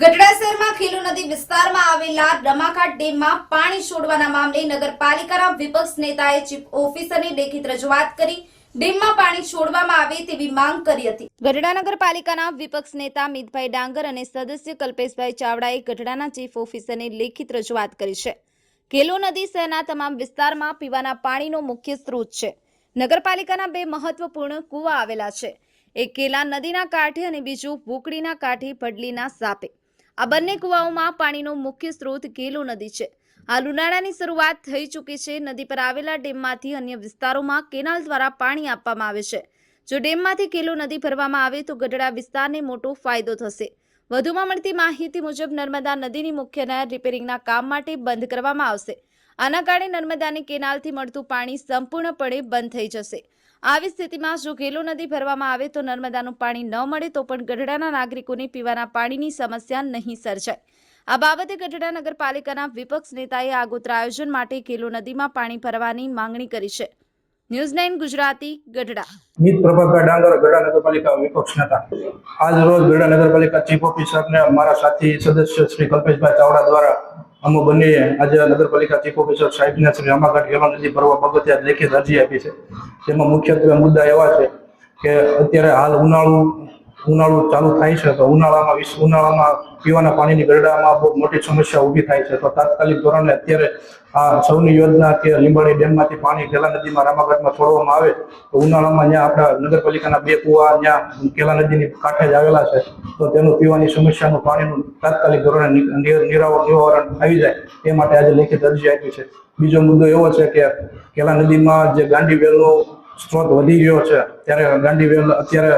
ગઢડા શહેરમાં ખીલો નદી વિસ્તારમાં આવેલા રમાઘાટ ડેમમાં પાણી છોડવાના મામલે નગરપાલિકાના વિપક્ષ નેતાએ ચીફ ઓફિસરની લેખિત રજૂઆત કરી નગરપાલિકાના ડાંગર અને સદસ્ય કલ્પેશભાઈ ચાવડાએ ગઢડાના ચીફ ઓફિસરને લેખિત રજૂઆત કરી છે. કેલો નદી શહેરના તમામ વિસ્તારમાં પીવાના પાણીનો મુખ્ય સ્ત્રોત છે. નગરપાલિકાના બે મહત્વપૂર્ણ કુવા આવેલા છે. એક કેલા નદીના કાંઠે અને બીજું ભૂકડીના કાંઠે પડલીના સાપે. આ બંને કુવાઓમાં પાણીનો મુખ્ય સ્ત્રોત કેલો નદી છે. હાલ ઉનાળાની શરૂઆત થઈ ચૂકી છે. નદી પર આવેલા ડેમમાંથી અન્ય વિસ્તારોમાં કેનાલ દ્વારા પાણી આપવામાં આવે છે. જો ડેમમાંથી કેલો નદી ભરવામાં આવે તો ગઢડા વિસ્તારને મોટો ફાયદો થશે. વધુમાં મળતી માહિતી મુજબ નર્મદા નદીની મુખ્ય નહેર રિપેરિંગના કામ માટે બંધ કરવામાં આવશે. આના કારણે નર્મદાની કેનાલથી મળતું પાણી સંપૂર્ણપણે બંધ થઈ જશે. આવી સ્થિતિમાં જો ઘેલો નદી ભરવામાં આવે તો નર્મદાનું પાણી ન મળે તો પણ ગઢડાના નાગરિકોને પીવાના પાણીની સમસ્યા નહીં સર્જાય. આ બાબતે ગઢડા નગરપાલિકાના વિપક્ષ નેતાએ આગોતરા આયોજન માટે ઘેલો નદીમાં પાણી ભરવાની માંગણી કરી છે. News nine Gujarati, Gadhada. મિત પ્રભાકર ડાંગર, ગઢડા નગરપાલિકા વિપક્ષ નેતા. આજ રોજ ગઢડા નગરપાલિકા ચીફ ઓફિસર ને મારા સાથી સદસ્ય શ્રી કલ્પેશભાઈ ચાવડા દ્વારા અમો બંને આજે નગરપાલિકા ચીફ ઓફિસર સાહેબને શ્રી રામાઘાટ હેલો નદી ભરવા આજ લેખિત અરજી આપી છે. તેમાં મુખ્યત્વે મુદ્દા એવા છે કે અત્યારે હાલ ઉનાળુ ઉનાળુ ચાલુ થાય છે, તો ઉનાળામાં વિશ્વ ઉનાળામાં પીવાના પાણીની ગરડામાં બહુ મોટી સમસ્યા ઊભી થાય છે. તો તાત્કાલિક ધોરણે અત્યારે આ સૌની યોજના કે લીંબાડી ડેમમાંથી પાણી કેલા નદીમાં, રામાઘાટમાં છોડવામાં આવે, તો ઉનાળામાં જ્યાં આપણા નગરપાલિકાના બે કુવા જ્યાં કેલા નદીની કાંઠે જ આવેલા છે, તો તેનું પીવાની સમસ્યાનું પાણીનું તાત્કાલિક ધોરણે નિરાવરણ આવી જાય એ માટે આજે લેખિત અરજી આપી છે. બીજો મુદ્દો એવો છે કે કેલા નદીમાં જે ગાંડી વેલનો સ્ત્રોત વધી ગયો છે, ત્યારે ગાંડી વેલ અત્યારે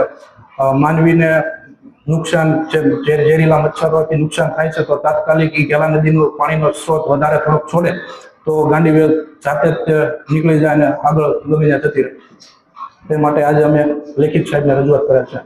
માનવીને નુકસાન ઝેરીલા મચ્છરોથી નુકસાન થાય છે, તો તાત્કાલિક ગેલા નદીનું પાણીનો સ્ત્રોત વધારે થોડોક છોડે, તો ગાંડી જાતે જ નીકળી જાય અને આગળ ગમે જતી રહે. તે માટે આજે અમે લેખિત સાહેબને રજૂઆત કર્યા છે.